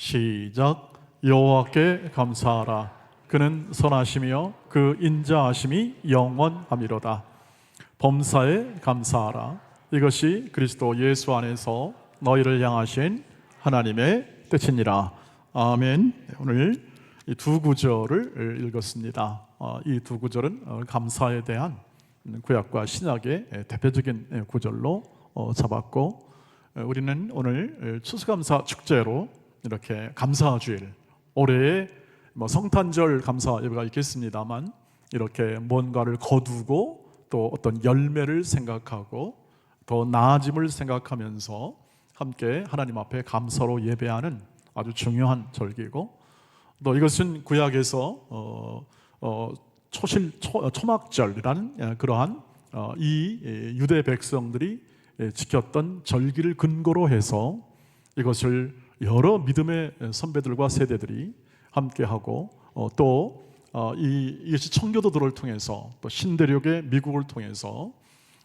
시작. 여호와께 감사하라. 그는 선하시며 그 인자하심이 영원함이로다. 범사에 감사하라. 이것이 그리스도 예수 안에서 너희를 향하신 하나님의 뜻이니라. 아멘. 오늘 이 두 구절을 읽었습니다. 어, 이두 구절은 어, 감사에 대한 구약과 신약의 대표적인 구절로 어, 잡았고 어, 우리는 오늘 추수감사 축제로 이렇게 감사 주일 올해의 뭐 성탄절 감사 예배가 있겠습니다만 이렇게 뭔가를 거두고 또 어떤 열매를 생각하고 더 나아짐을 생각하면서 함께 하나님 앞에 감사로 예배하는 아주 중요한 절기고 또 이것은 구약에서 어, 어, 초실 초, 초막절이라는 예, 그러한 어, 이 예, 유대 백성들이 예, 지켰던 절기를 근거로 해서 이것을 여러 믿음의 선배들과 세대들이 함께하고 어, 또 어, 이, 이것이 청교도들을 통해서 또 신대륙의 미국을 통해서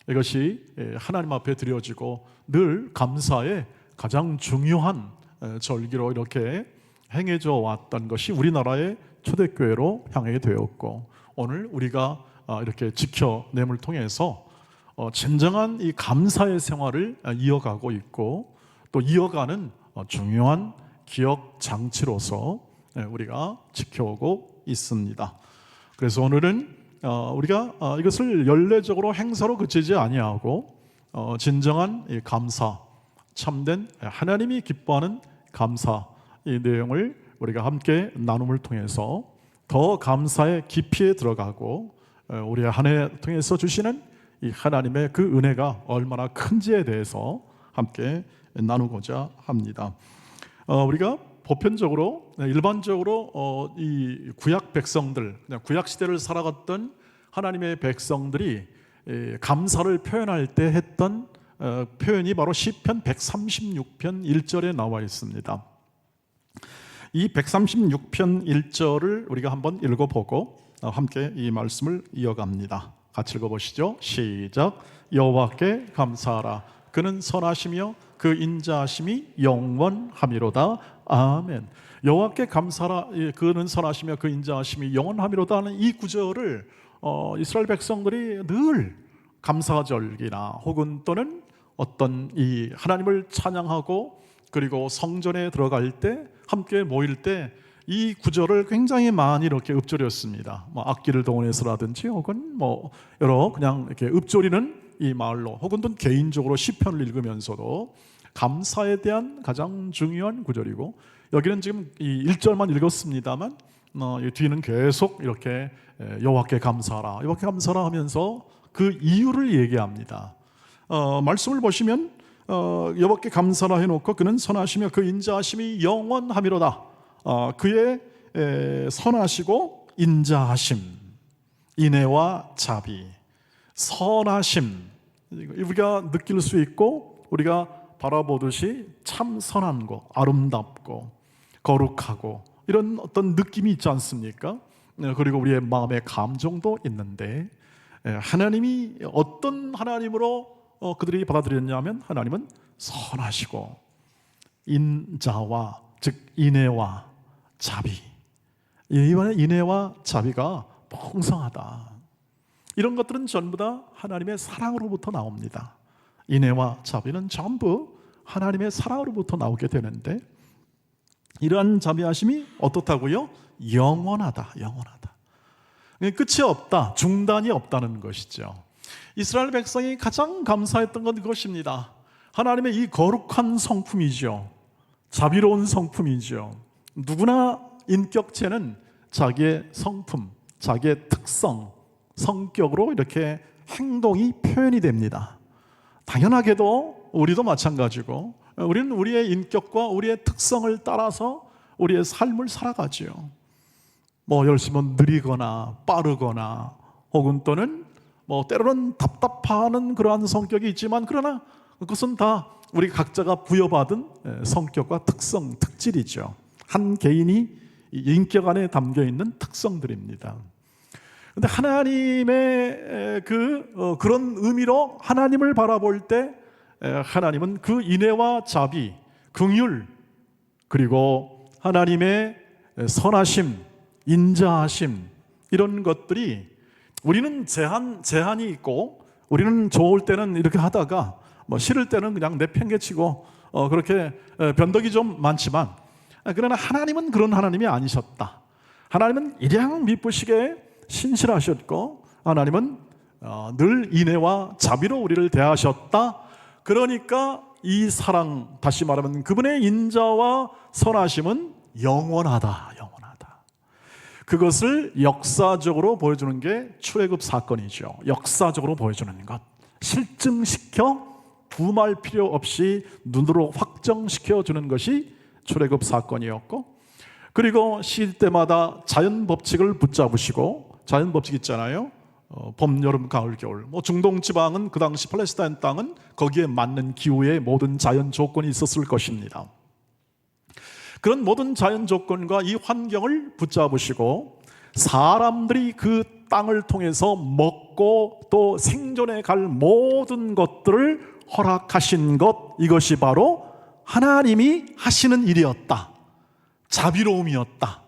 이것이 예, 하나님 앞에 드려지고 늘 감사의 가장 중요한 에, 절기로 이렇게 행해져 왔던 것이 우리나라의 초대교회로 향하게 되었고 오늘 우리가 아, 이렇게 지켜냄을 통해서 어, 진정한 이 감사의 생활을 아, 이어가고 있고 또 이어가는 어, 중요한 기억 장치로서 예, 우리가 지켜오고 있습니다. 그래서 오늘은 어, 우리가 어, 이것을 연례적으로 행사로 그치지 아니하고 어, 진정한 이 감사, 참된 하나님이 기뻐하는 감사 이 내용을 우리가 함께 나눔을 통해서 더 감사의 깊이에 들어가고 어, 우리 한해 통해서 주시는 이 하나님의 그 은혜가 얼마나 큰지에 대해서 함께 나누고자 합니다. 어, 우리가 보편적으로 네, 일반적으로 어, 이 구약 백성들 그냥 구약 시대를 살아갔던 하나님의 백성들이 에, 감사를 표현할 때 했던 어, 표현이 바로 시편 136편 1절에 나와 있습니다. 이 136편 1절을 우리가 한번 읽어보고 어, 함께 이 말씀을 이어갑니다. 같이 읽어보시죠. 시작. 여호와께 감사하라. 그는 선하시며 그 인자하심이 영원함이로다. 아멘. 여호와께 감사라. 예, 그는 선하시며 그 인자하심이 영원함이로다 하는 이 구절을 어, 이스라엘 백성들이 늘 감사절기나 혹은 또는 어떤 이 하나님을 찬양하고 그리고 성전에 들어갈 때 함께 모일 때 이 구절을 굉장히 많이 이렇게 읊조렸습니다. 뭐 악기를 동원해서라든지 혹은 뭐 여러 그냥 이렇게 읊조리는 이 말로 혹은 또 개인적으로 시편을 읽으면서도 감사에 대한 가장 중요한 구절이고 여기는 지금 이 1절만 읽었습니다만 어, 이 뒤는 계속 이렇게 에, 여호와께 감사하라 여호와께 감사하라 하면서 그 이유를 얘기합니다. 어, 말씀을 보시면 어, 여호와께 감사라 해놓고 그는 선하시며 그 인자하심이 영원함이로다. 어, 그의 에, 선하시고 인자하심, 인애와 자비, 선하심 우리가 느낄 수 있고 우리가 바라보듯이 참 선한 거, 아름답고 거룩하고 이런 어떤 느낌이 있지 않습니까? 네, 그리고 우리의 마음의 감정도 있는데 에, 하나님이 어떤 하나님으로 어, 그들이 받아들였냐면 하나님은 선하시고 인자와 즉 인애와 자비. 이번에 인애와 자비가 풍성하다. 이런 것들은 전부 다 하나님의 사랑으로부터 나옵니다 인애와 자비는 전부 하나님의 사랑으로부터 나오게 되는데 이러한 자비하심이 어떻다고요? 영원하다 영원하다 끝이 없다 중단이 없다는 것이죠 이스라엘 백성이 가장 감사했던 건 그것입니다. 하나님의 이 거룩한 성품이죠. 자비로운 성품이죠. 누구나 인격체는 자기의 성품, 자기의 특성, 성격으로 이렇게 행동이 표현이 됩니다. 당연하게도 우리도 마찬가지고 우리는 우리의 인격과 우리의 특성을 따라서 우리의 삶을 살아가지요. 뭐 열심히 느리거나 빠르거나 혹은 또는 뭐 때로는 답답하는 그러한 성격이 있지만 그러나 그것은 다 우리 각자가 부여받은 성격과 특성, 특질이죠. 한 개인이 인격 안에 담겨 있는 특성들입니다. 근데 하나님의 그 어, 그런 의미로 하나님을 바라볼 때 하나님은 그 인애와 자비, 긍휼 그리고 하나님의 선하심, 인자하심 이런 것들이 우리는 제한 제한이 있고 우리는 좋을 때는 이렇게 하다가 뭐 싫을 때는 그냥 내팽개치고 어, 그렇게 에, 변덕이 좀 많지만 아, 그러나 하나님은 그런 하나님이 아니셨다. 하나님은 일양 미쁘시게 신실하셨고 하나님은 어, 늘 인애와 자비로 우리를 대하셨다. 그러니까 이 사랑 다시 말하면 그분의 인자와 선하심은 영원하다. 영원하다. 그것을 역사적으로 보여주는 게 출애굽 사건이죠. 역사적으로 보여주는 것. 실증시켜 부말 필요 없이 눈으로 확정시켜 주는 것이 출애굽 사건이었고 그리고 시때마다 자연 법칙을 붙잡으시고 자연 법칙 있잖아요. 어, 봄, 여름, 가을, 겨울. 뭐 중동 지방은 그 당시 팔레스타인 땅은 거기에 맞는 기후의 모든 자연 조건이 있었을 것입니다. 그런 모든 자연 조건과 이 환경을 붙잡으시고 사람들이 그 땅을 통해서 먹고 또 생존해 갈 모든 것들을 허락하신 것 이것이 바로 하나님이 하시는 일이었다. 자비로움이었다.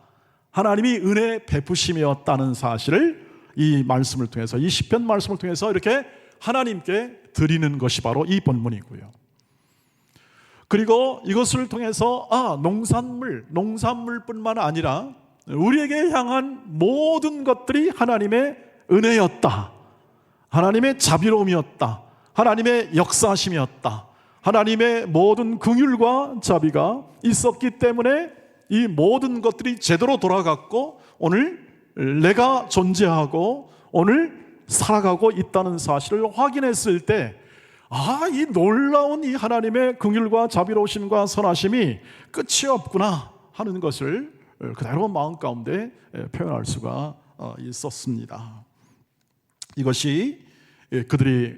하나님이 은혜 베푸심이었다는 사실을 이 말씀을 통해서 이 시편 말씀을 통해서 이렇게 하나님께 드리는 것이 바로 이 본문이고요. 그리고 이것을 통해서 아 농산물 농산물뿐만 아니라 우리에게 향한 모든 것들이 하나님의 은혜였다. 하나님의 자비로움이었다. 하나님의 역사심이었다. 하나님의 모든 긍휼과 자비가 있었기 때문에 이 모든 것들이 제대로 돌아갔고 오늘 내가 존재하고 오늘 살아가고 있다는 사실을 확인했을 때 아, 이 놀라운 이 하나님의 긍휼과 자비로우심과 선하심이 끝이 없구나 하는 것을 그대로 마음 가운데 표현할 수가 어, 있었습니다. 이것이 그들이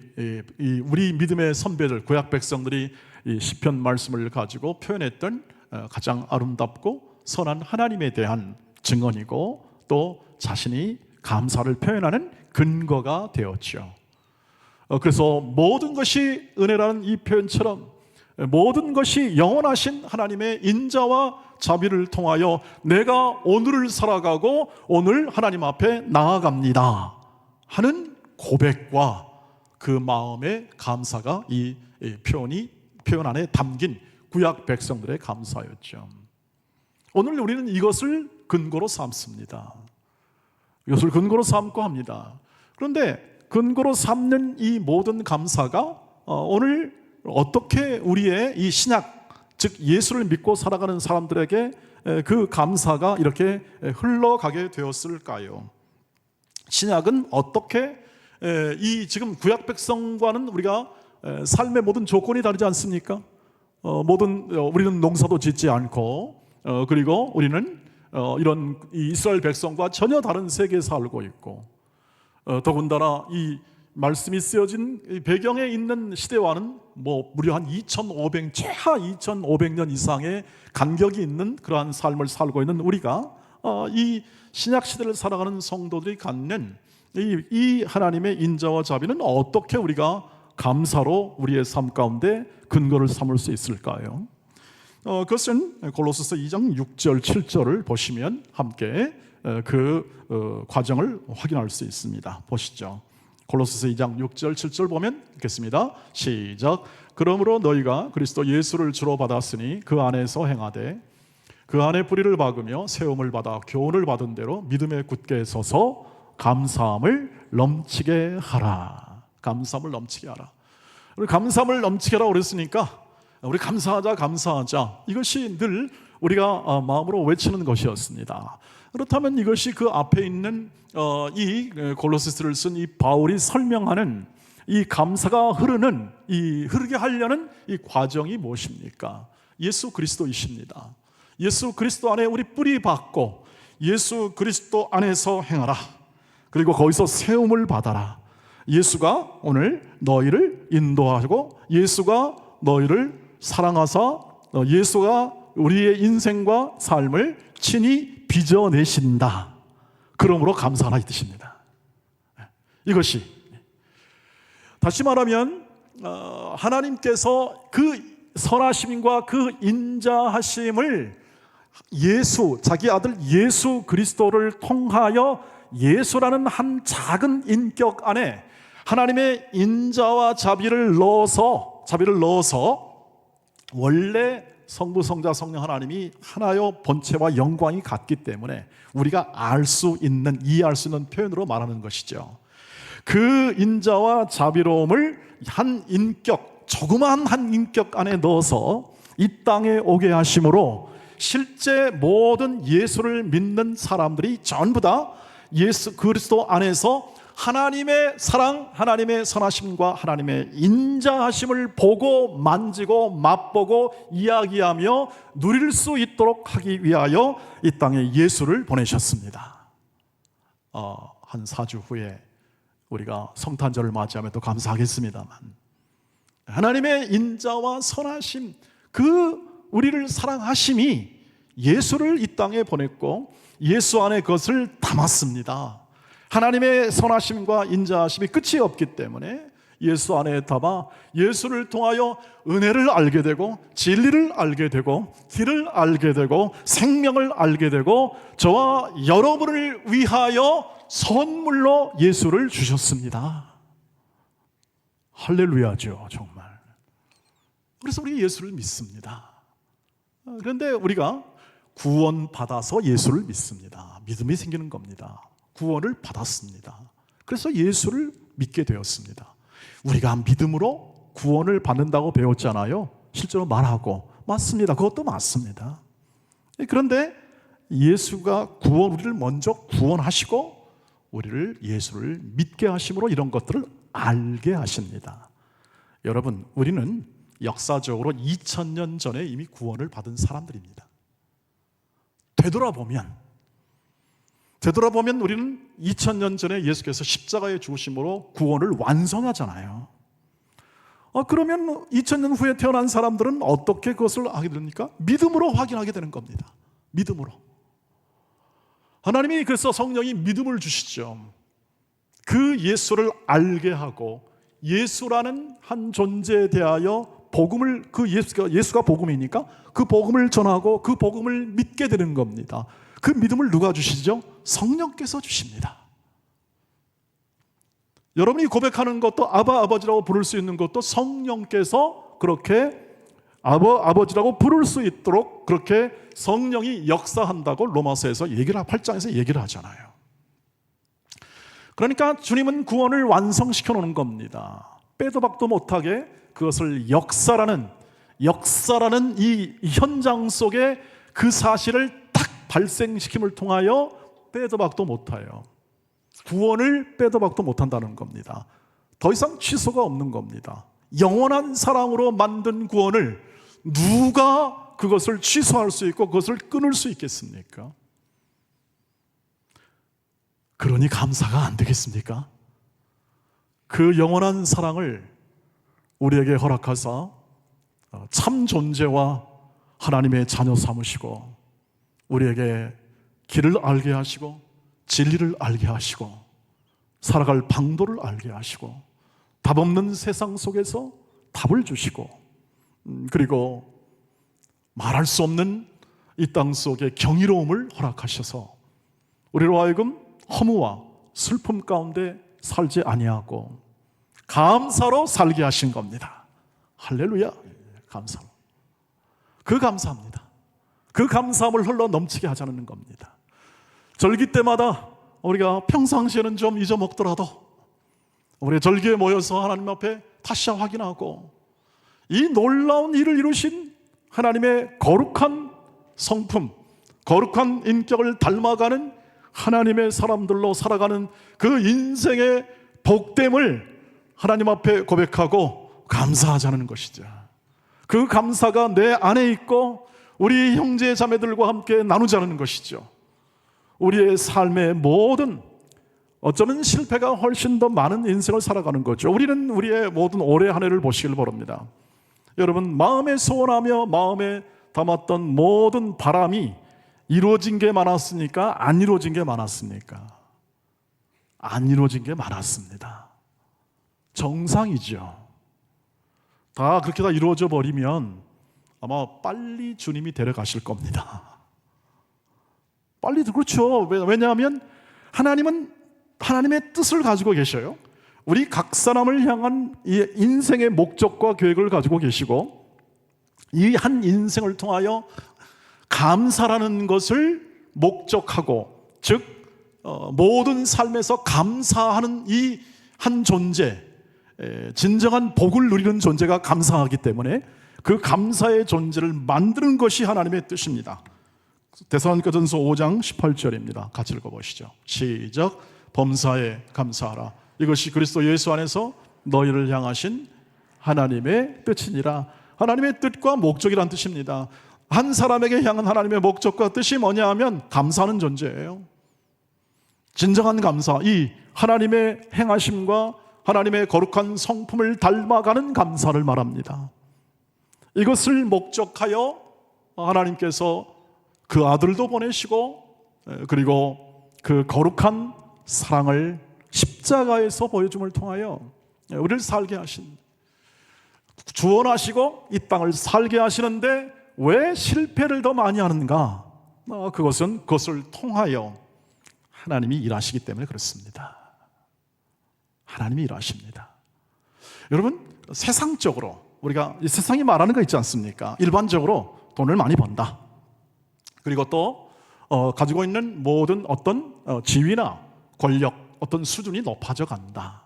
이 우리 믿음의 선배들 구약 백성들이 이 시편 말씀을 가지고 표현했던 어, 가장 아름답고 선한 하나님에 대한 증언이고 또 자신이 감사를 표현하는 근거가 되었죠. 어, 그래서 모든 것이 은혜라는 이 표현처럼 모든 것이 영원하신 하나님의 인자와 자비를 통하여 내가 오늘을 살아가고 오늘 하나님 앞에 나아갑니다 하는 고백과 그 마음의 감사가 이 표현이 표현 안에 담긴 구약 백성들의 감사였죠. 오늘 우리는 이것을 근거로 삼습니다. 이것을 근거로 삼고 합니다. 그런데 근거로 삼는 이 모든 감사가 어, 오늘 어떻게 우리의 이 신약 즉 예수를 믿고 살아가는 사람들에게 그 감사가 이렇게 흘러가게 되었을까요? 신약은 어떻게 이 지금 구약 백성과는 우리가 삶의 모든 조건이 다르지 않습니까? 어, 모든 어, 우리는 농사도 짓지 않고 어, 그리고 우리는 어, 이런 이스라엘 백성과 전혀 다른 세계에 살고 있고 어, 더군다나 이 말씀이 쓰여진 이 배경에 있는 시대와는 뭐 무려 한 2,500 최하 2,500년 이상의 간격이 있는 그러한 삶을 살고 있는 우리가 어, 이 신약 시대를 살아가는 성도들이 갖는 이, 이 하나님의 인자와 자비는 어떻게 우리가 감사로 우리의 삶 가운데 근거를 삼을 수 있을까요? 어, 그것은 골로새서 2장 6절 7절을 보시면 함께 어, 그 어, 과정을 확인할 수 있습니다. 보시죠. 골로새서 2장 6절 7절 보면 읽겠습니다. 시작. 그러므로 너희가 그리스도 예수를 주로 받았으니 그 안에서 행하되 그 안에 뿌리를 박으며 세움을 받아 교훈을 받은 대로 믿음에 굳게 서서 감사함을 넘치게 하라. 감사함을 넘치게 하라. 우리 감사함을 넘치게 하라 그랬으니까 우리 감사하자 감사하자 이것이 늘 우리가 어, 마음으로 외치는 것이었습니다. 그렇다면 이것이 그 앞에 있는 어, 이 골로새서를 쓴 이 바울이 설명하는 이 감사가 흐르는 이 흐르게 하려는 이 과정이 무엇입니까? 예수 그리스도이십니다. 예수 그리스도 안에 우리 뿌리 박고 예수 그리스도 안에서 행하라. 그리고 거기서 세움을 받아라. 예수가 오늘 너희를 인도하고 예수가 너희를 사랑하사 어, 예수가 우리의 인생과 삶을 친히 빚어내신다. 그러므로 감사하라 이 뜻입니다. 이것이 다시 말하면 어, 하나님께서 그 선하심과 그 인자하심을 예수, 자기 아들 예수 그리스도를 통하여 예수라는 한 작은 인격 안에 하나님의 인자와 자비를 넣어서 자비를 넣어서 원래 성부 성자 성령 하나님이 하나요 본체와 영광이 같기 때문에 우리가 알 수 있는 이해할 수 있는 표현으로 말하는 것이죠. 그 인자와 자비로움을 한 인격 조그마한 한 인격 안에 넣어서 이 땅에 오게 하심으로 실제 모든 예수를 믿는 사람들이 전부 다 예수 그리스도 안에서 하나님의 사랑, 하나님의 선하심과 하나님의 인자하심을 보고 만지고 맛보고 이야기하며 누릴 수 있도록 하기 위하여 이 땅에 예수를 보내셨습니다. 어, 한 4주 후에 우리가 성탄절을 맞이하면 또 감사하겠습니다만 하나님의 인자와 선하심 그 우리를 사랑하심이 예수를 이 땅에 보냈고 예수 안에 그것을 담았습니다. 하나님의 선하심과 인자하심이 끝이 없기 때문에 예수 안에 담아 예수를 통하여 은혜를 알게 되고 진리를 알게 되고 길을 알게 되고 생명을 알게 되고 저와 여러분을 위하여 선물로 예수를 주셨습니다. 할렐루야죠, 정말. 그래서 우리 예수를 믿습니다. 그런데 우리가 구원 받아서 예수를 믿습니다. 믿음이 생기는 겁니다. 구원을 받았습니다. 그래서 예수를 믿게 되었습니다. 우리가 믿음으로 구원을 받는다고 배웠잖아요. 실제로 말하고 맞습니다. 그것도 맞습니다. 그런데 예수가 구원 우리를 먼저 구원하시고 우리를 예수를 믿게 하심으로 이런 것들을 알게 하십니다. 여러분, 우리는 역사적으로 2000년 전에 이미 구원을 받은 사람들입니다. 되돌아보면 되돌아보면 우리는 2000년 전에 예수께서 십자가에 죽으심으로 구원을 완성하잖아요. 어, 그러면 2000년 후에 태어난 사람들은 어떻게 그것을 하게 됩니까? 믿음으로 확인하게 되는 겁니다. 믿음으로. 하나님이 그래서 성령이 믿음을 주시죠. 그 예수를 알게 하고 예수라는 한 존재에 대하여 복음을 그 예수가 예수가 복음이니까 그 복음을 전하고 그 복음을 믿게 되는 겁니다. 그 믿음을 누가 주시죠? 성령께서 주십니다. 여러분이 고백하는 것도 아바 아버지라고 부를 수 있는 것도 성령께서 그렇게 아버 아버지라고 부를 수 있도록 그렇게 성령이 역사한다고 로마서에서 얘기를 8장에서 얘기를 하잖아요. 그러니까 주님은 구원을 완성시켜 놓는 겁니다. 빼도 박도 못하게 그것을 역사라는 역사라는 이 현장 속에 그 사실을 딱 발생시킴을 통하여 빼도 박도 못해요. 구원을 빼도 박도 못한다는 겁니다. 더 이상 취소가 없는 겁니다. 영원한 사랑으로 만든 구원을 누가 그것을 취소할 수 있고 그것을 끊을 수 있겠습니까? 그러니 감사가 안 되겠습니까? 그 영원한 사랑을 우리에게 허락하사 어, 참 존재와 하나님의 자녀 삼으시고 우리에게 길을 알게 하시고 진리를 알게 하시고 살아갈 방도를 알게 하시고 답 없는 세상 속에서 답을 주시고 음, 그리고 말할 수 없는 이 땅 속에 경이로움을 허락하셔서 우리로 하여금 허무와 슬픔 가운데 살지 아니하고 감사로 살게 하신 겁니다. 할렐루야. 감사. 그 감사합니다. 그 감사함을 흘러 넘치게 하자는 겁니다. 절기 때마다 우리가 평상시에는 좀 잊어먹더라도 우리 절기에 모여서 하나님 앞에 다시 확인하고 이 놀라운 일을 이루신 하나님의 거룩한 성품, 거룩한 인격을 닮아가는 하나님의 사람들로 살아가는 그 인생의 복됨을 하나님 앞에 고백하고 감사하자는 것이죠. 그 감사가 내 안에 있고 우리 형제 자매들과 함께 나누자는 것이죠. 우리의 삶의 모든 어쩌면 실패가 훨씬 더 많은 인생을 살아가는 거죠. 우리는 우리의 모든 올해 한 해를 보시길 바랍니다. 여러분 마음에 소원하며 마음에 담았던 모든 바람이 이루어진 게 많았습니까? 안 이루어진 게 많았습니까? 안 이루어진 게 많았습니다. 정상이죠. 다 그렇게 다 이루어져 버리면 아마 빨리 주님이 데려가실 겁니다. 빨리 그렇죠. 왜- 왜냐하면 하나님은 하나님의 뜻을 가지고 계셔요. 우리 각 사람을 향한 이 인생의 목적과 계획을 가지고 계시고 이 한 인생을 통하여 감사라는 것을 목적하고 즉 어, 모든 삶에서 감사하는 이 한 존재 에, 진정한 복을 누리는 존재가 감사하기 때문에 그 감사의 존재를 만드는 것이 하나님의 뜻입니다. 데살로니가전서 5장 18절입니다. 같이 읽어보시죠. 시작. 범사에 감사하라. 이것이 그리스도 예수 안에서 너희를 향하신 하나님의 뜻이니라. 하나님의 뜻과 목적이란 뜻입니다. 한 사람에게 향한 하나님의 목적과 뜻이 뭐냐 하면 감사하는 존재예요. 진정한 감사, 이 하나님의 행하심과 하나님의 거룩한 성품을 닮아가는 감사를 말합니다. 이것을 목적하여 하나님께서 그 아들도 보내시고 에, 그리고 그 거룩한 사랑을 십자가에서 보여줌을 통하여 에, 우리를 살게 하신 주원하시고 이 땅을 살게 하시는데 왜 실패를 더 많이 하는가? 어, 그것은 그것을 통하여 하나님이 일하시기 때문에 그렇습니다. 하나님이 일하십니다. 여러분 세상적으로 우리가 이 세상이 말하는 거 있지 않습니까? 일반적으로 돈을 많이 번다. 그리고 또 어, 가지고 있는 모든 어떤 어, 지위나 권력, 어떤 수준이 높아져 간다.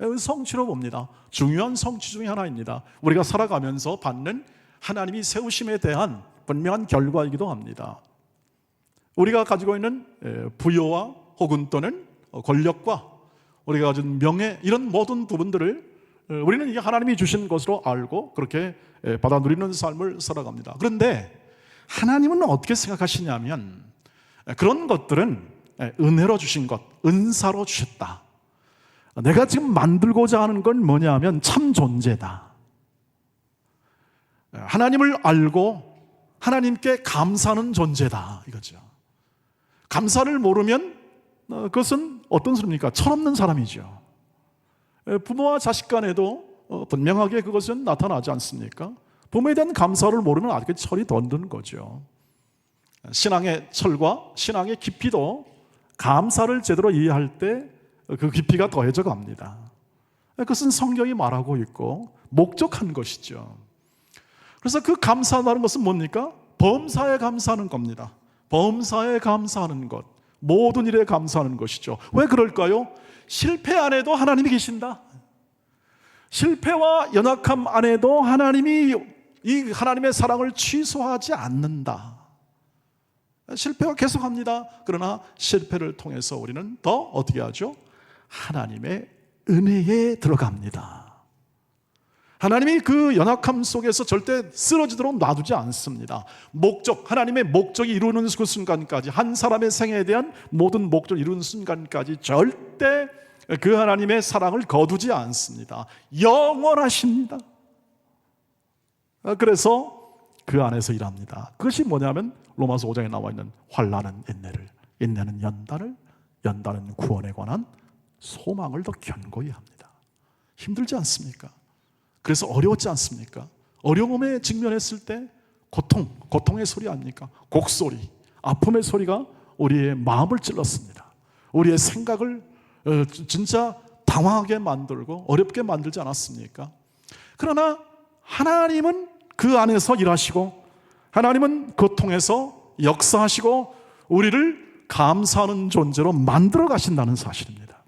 이건 성취로 봅니다. 중요한 성취 중의 하나입니다. 우리가 살아가면서 받는 하나님이 세우심에 대한 분명한 결과이기도 합니다. 우리가 가지고 있는 에, 부여와 혹은 또는 어, 권력과 우리가 가진 명예 이런 모든 부분들을 어, 우리는 이게 하나님이 주신 것으로 알고 그렇게 에, 받아 누리는 삶을 살아갑니다. 그런데 하나님은 어떻게 생각하시냐면 에, 그런 것들은 에, 은혜로 주신 것, 은사로 주셨다. 내가 지금 만들고자 하는 건 뭐냐면 참 존재다. 에, 하나님을 알고 하나님께 감사하는 존재다 이거죠. 감사를 모르면 어, 그것은 어떤 소리입니까? 철없는 사람이죠. 에, 부모와 자식 간에도 어, 분명하게 그것은 나타나지 않습니까? 부모에 대한 감사를 모르면 아직 철이 더 드는 거죠. 신앙의 철과 신앙의 깊이도 감사를 제대로 이해할 때 그 깊이가 더해져 갑니다. 그것은 성경이 말하고 있고 목적한 것이죠. 그래서 그 감사하는 것은 뭡니까? 범사에 감사하는 겁니다. 범사에 감사하는 것. 모든 일에 감사하는 것이죠. 왜 그럴까요? 실패 안에도 하나님이 계신다. 실패와 연약함 안에도 하나님이 이 하나님의 사랑을 취소하지 않는다. 실패가 계속합니다. 그러나 실패를 통해서 우리는 더 어떻게 하죠? 하나님의 은혜에 들어갑니다. 하나님이 그 연약함 속에서 절대 쓰러지도록 놔두지 않습니다. 목적, 하나님의 목적이 이루는 그 순간까지, 한 사람의 생애에 대한 모든 목적을 이루는 순간까지 절대 그 하나님의 사랑을 거두지 않습니다. 영원하십니다. 그래서 그 안에서 일합니다. 그것이 뭐냐면 로마서 5장에 나와 있는 환란은 인내를, 인내는 연단을, 연단은 구원에 관한 소망을 더 견고히 합니다. 힘들지 않습니까? 그래서 어려웠지 않습니까? 어려움에 직면했을 때 고통, 고통의 소리 아닙니까? 곡소리, 아픔의 소리가 우리의 마음을 찔렀습니다. 우리의 생각을 어, 진짜 당황하게 만들고 어렵게 만들지 않았습니까? 그러나 하나님은 그 안에서 일하시고 하나님은 그 통해서 역사하시고 우리를 감사하는 존재로 만들어 가신다는 사실입니다.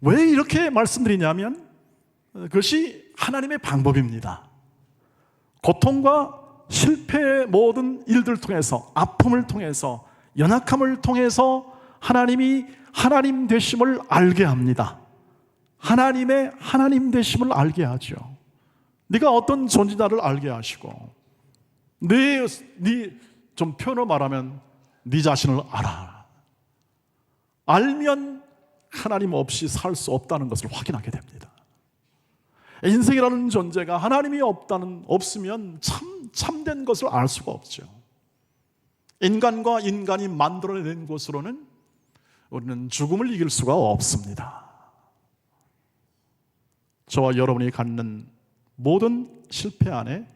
왜 이렇게 말씀드리냐면 그것이 하나님의 방법입니다. 고통과 실패의 모든 일들 통해서 아픔을 통해서 연약함을 통해서 하나님이 하나님 되심을 알게 합니다. 하나님의 하나님 되심을 알게 하죠. 네가 어떤 존재다를 알게 하시고 네네좀 표현을 말하면 네 자신을 알아. 알면 하나님 없이 살 수 없다는 것을 확인하게 됩니다. 인생이라는 존재가 하나님이 없다는 없으면 참 참된 것을 알 수가 없죠. 인간과 인간이 만들어낸 것으로는 우리는 죽음을 이길 수가 없습니다. 저와 여러분이 갖는 모든 실패 안에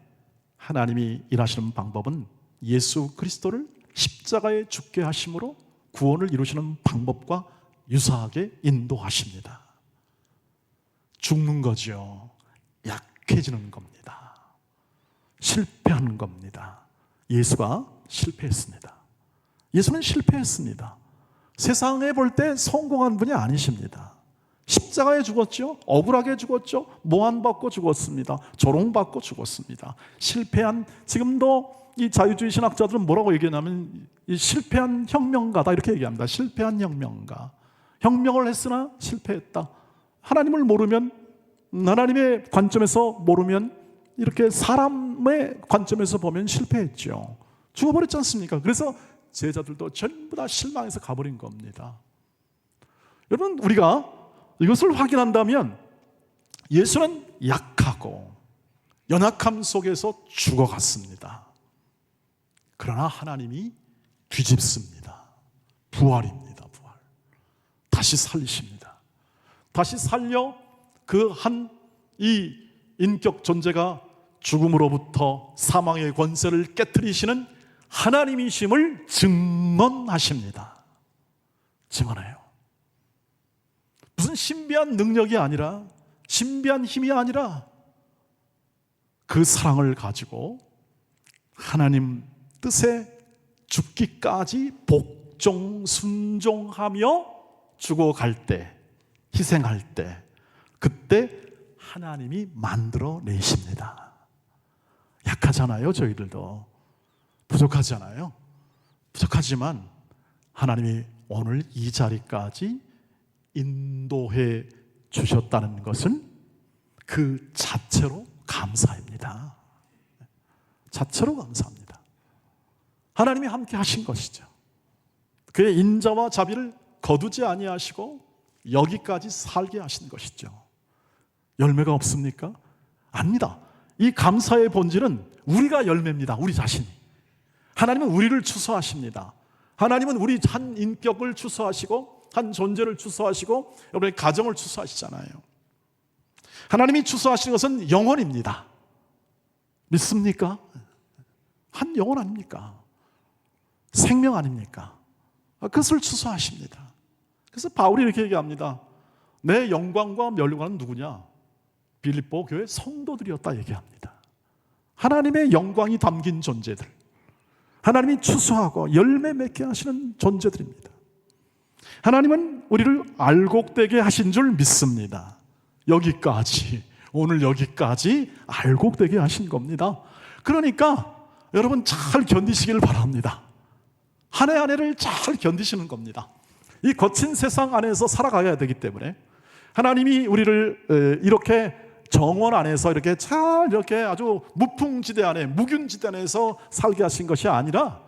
하나님이 일하시는 방법은 예수 그리스도를 십자가에 죽게 하심으로 구원을 이루시는 방법과 유사하게 인도하십니다. 죽는 거죠. 약해지는 겁니다. 실패하는 겁니다. 예수가 실패했습니다. 예수는 실패했습니다. 세상에 볼 때 성공한 분이 아니십니다. 십자가에 죽었죠. 억울하게 죽었죠. 모한받고 죽었습니다. 조롱받고 죽었습니다. 실패한 지금도 이 자유주의 신학자들은 뭐라고 얘기하냐면 이 실패한 혁명가다 이렇게 얘기합니다. 실패한 혁명가. 혁명을 했으나 실패했다. 하나님을 모르면 하나님의 관점에서 모르면 이렇게 사람의 관점에서 보면 실패했죠. 죽어버렸지 않습니까? 그래서 제자들도 전부 다 실망해서 가버린 겁니다. 여러분, 우리가 이것을 확인한다면 예수는 약하고 연약함 속에서 죽어갔습니다. 그러나 하나님이 뒤집습니다. 부활입니다. 부활. 다시 살리십니다. 다시 살려 그 한 이 인격 존재가 죽음으로부터 사망의 권세를 깨뜨리시는 하나님이심을 증언하십니다. 증언해요. 무슨 신비한 능력이 아니라 신비한 힘이 아니라 그 사랑을 가지고 하나님 뜻에 죽기까지 복종 순종하며 죽어갈 때 희생할 때 그때 하나님이 만들어 내십니다. 약하잖아요, 저희들도. 부족하잖아요. 부족하지만 하나님이 오늘 이 자리까지 인도해 주셨다는 것은 그 자체로 감사입니다. 자체로 감사합니다. 하나님이 함께 하신 것이죠. 그의 인자와 자비를 거두지 아니하시고 여기까지 살게 하신 것이죠. 열매가 없습니까? 아닙니다. 이 감사의 본질은 우리가 열매입니다. 우리 자신이. 하나님은 우리를 추수하십니다. 하나님은 우리 한 인격을 추수하시고 한 존재를 추수하시고 여러분의 가정을 추수하시잖아요. 하나님이 추수하시는 것은 영혼입니다. 믿습니까? 한 영혼 아닙니까? 생명 아닙니까? 그것을 추수하십니다. 그래서 바울이 이렇게 얘기합니다. 내 영광과 멸류관은 누구냐? 빌립보 교회 성도들이었다 얘기합니다. 하나님의 영광이 담긴 존재들. 하나님이 추수하고 열매 맺게 하시는 존재들입니다. 하나님은 우리를 알곡되게 하신 줄 믿습니다. 여기까지, 오늘 여기까지 알곡되게 하신 겁니다. 그러니까 여러분 잘 견디시길 바랍니다. 한 해 한 해를 잘 견디시는 겁니다. 이 거친 세상 안에서 살아가야 되기 때문에 하나님이 우리를 이렇게 정원 안에서 이렇게 잘 이렇게 아주 무풍지대 안에 무균지대 안에서 살게 하신 것이 아니라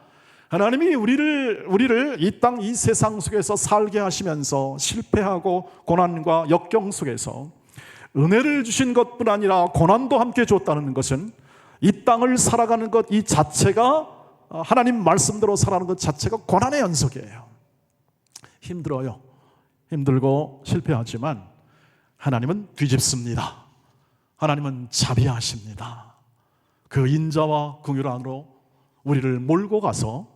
하나님이 우리를 우리를 이 땅 이 세상 속에서 살게 하시면서 실패하고 고난과 역경 속에서 은혜를 주신 것뿐 아니라 고난도 함께 줬다는 것은 이 땅을 살아가는 것 이 자체가 하나님 말씀대로 살아가는 것 자체가 고난의 연속이에요. 힘들어요. 힘들고 실패하지만 하나님은 뒤집습니다. 하나님은 자비하십니다. 그 인자와 긍휼 안으로 우리를 몰고 가서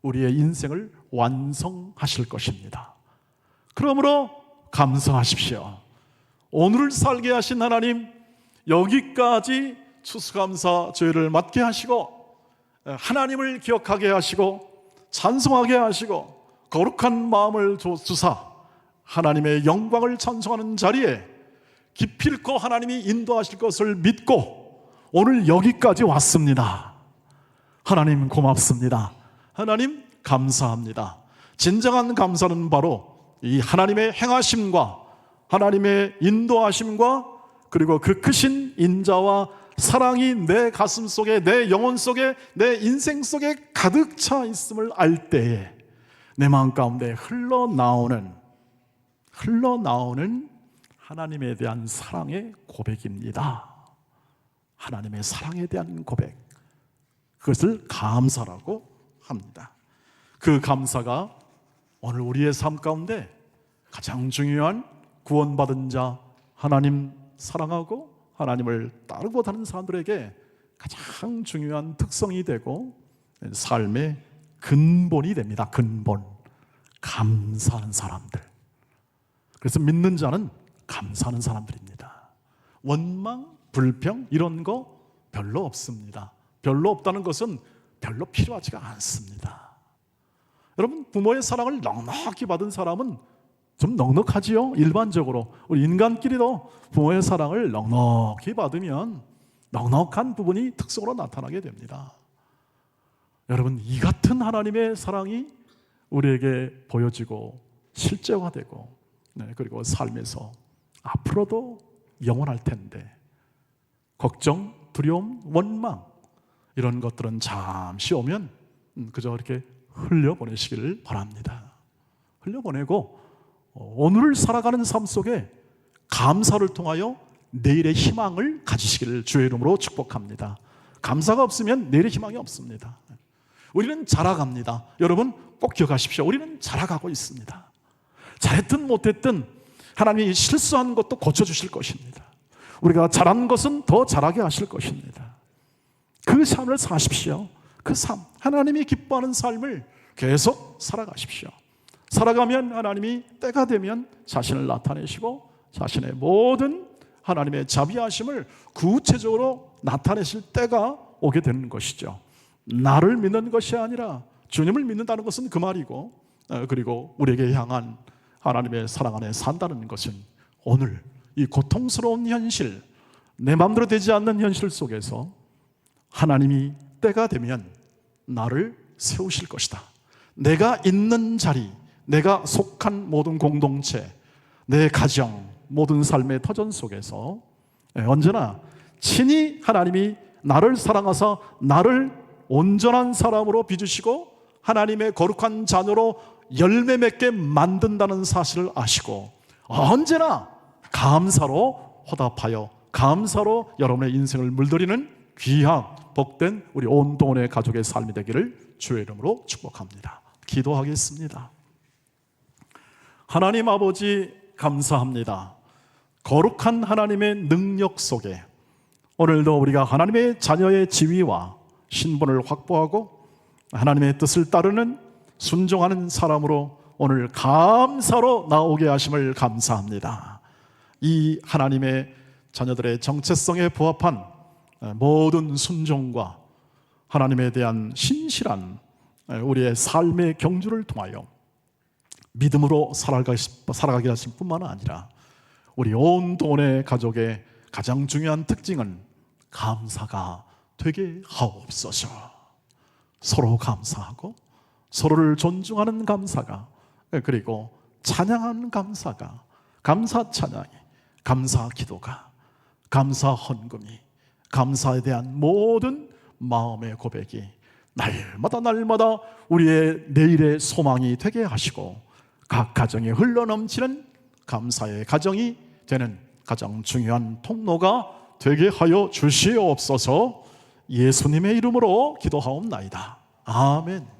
우리의 인생을 완성하실 것입니다. 그러므로 감사하십시오. 오늘을 살게 하신 하나님 여기까지 추수감사 저희를 맡게 하시고 하나님을 기억하게 하시고 찬송하게 하시고 거룩한 마음을 주사 하나님의 영광을 찬송하는 자리에 기필코 하나님이 인도하실 것을 믿고 오늘 여기까지 왔습니다. 하나님 고맙습니다. 하나님 감사합니다. 진정한 감사는 바로 이 하나님의 행하심과 하나님의 인도하심과 그리고 그 크신 인자와 사랑이 내 가슴 속에 내 영혼 속에 내 인생 속에 가득 차 있음을 알 때에 내 마음 가운데 흘러나오는 흘러나오는 하나님에 대한 사랑의 고백입니다. 하나님의 사랑에 대한 고백. 그것을 감사라고 합니다. 그 감사가 오늘 우리의 삶 가운데 가장 중요한 구원받은 자, 하나님 사랑하고 하나님을 따르고 다는 사람들에게 가장 중요한 특성이 되고 삶의 근본이 됩니다. 근본. 감사하는 사람들. 그래서 믿는 자는 감사하는 사람들입니다. 원망, 불평 이런 거 별로 없습니다. 별로 없다는 것은 별로 필요하지가 않습니다. 여러분 부모의 사랑을 넉넉히 받은 사람은 좀 넉넉하지요. 일반적으로 우리 인간끼리도 부모의 사랑을 넉넉히 받으면 넉넉한 부분이 특성으로 나타나게 됩니다. 여러분 이 같은 하나님의 사랑이 우리에게 보여지고 실제화되고 네, 그리고 삶에서 앞으로도 영원할 텐데 걱정, 두려움, 원망 이런 것들은 잠시 오면 음, 그저 이렇게 흘려보내시기를 바랍니다. 흘려보내고 어, 오늘을 살아가는 삶 속에 감사를 통하여 내일의 희망을 가지시기를 주의 이름으로 축복합니다. 감사가 없으면 내일의 희망이 없습니다. 우리는 자라갑니다. 여러분 꼭 기억하십시오. 우리는 자라가고 있습니다. 잘했든 못했든 하나님이 실수한 것도 고쳐주실 것입니다. 우리가 잘한 것은 더 잘하게 하실 것입니다. 그 삶을 사십시오. 그 삶, 하나님이 기뻐하는 삶을 계속 살아가십시오. 살아가면 하나님이 때가 되면 자신을 나타내시고 자신의 모든 하나님의 자비하심을 구체적으로 나타내실 때가 오게 되는 것이죠. 나를 믿는 것이 아니라 주님을 믿는다는 것은 그 말이고 어, 그리고 우리에게 향한 하나님의 사랑 안에 산다는 것은 오늘 이 고통스러운 현실 내 마음대로 되지 않는 현실 속에서 하나님이 때가 되면 나를 세우실 것이다. 내가 있는 자리, 내가 속한 모든 공동체, 내 가정, 모든 삶의 터전 속에서 예, 언제나 친히 하나님이 나를 사랑하사 나를 온전한 사람으로 빚으시고 하나님의 거룩한 자녀로 열매 맺게 만든다는 사실을 아시고 언제나 감사로 화답하여 감사로 여러분의 인생을 물들이는 귀한 복된 우리 온 동원의 가족의 삶이 되기를 주의 이름으로 축복합니다. 기도하겠습니다. 하나님 아버지 감사합니다. 거룩한 하나님의 능력 속에 오늘도 우리가 하나님의 자녀의 지위와 신분을 확보하고 하나님의 뜻을 따르는 순종하는 사람으로 오늘 감사로 나오게 하심을 감사합니다. 이 하나님의 자녀들의 정체성에 부합한 모든 순종과 하나님에 대한 신실한 우리의 삶의 경주를 통하여 믿음으로 살아가게 하실 뿐만 아니라 우리 온 돈의 가족의 가장 중요한 특징은 감사가 되게 하옵소서. 서로 감사하고 서로를 존중하는 감사가 그리고 찬양하는 감사가 감사 찬양이 감사 기도가 감사 헌금이 감사에 대한 모든 마음의 고백이 날마다 날마다 우리의 내일의 소망이 되게 하시고 각 가정에 흘러넘치는 감사의 가정이 되는 가장 중요한 통로가 되게 하여 주시옵소서 예수님의 이름으로 기도하옵나이다. 아멘.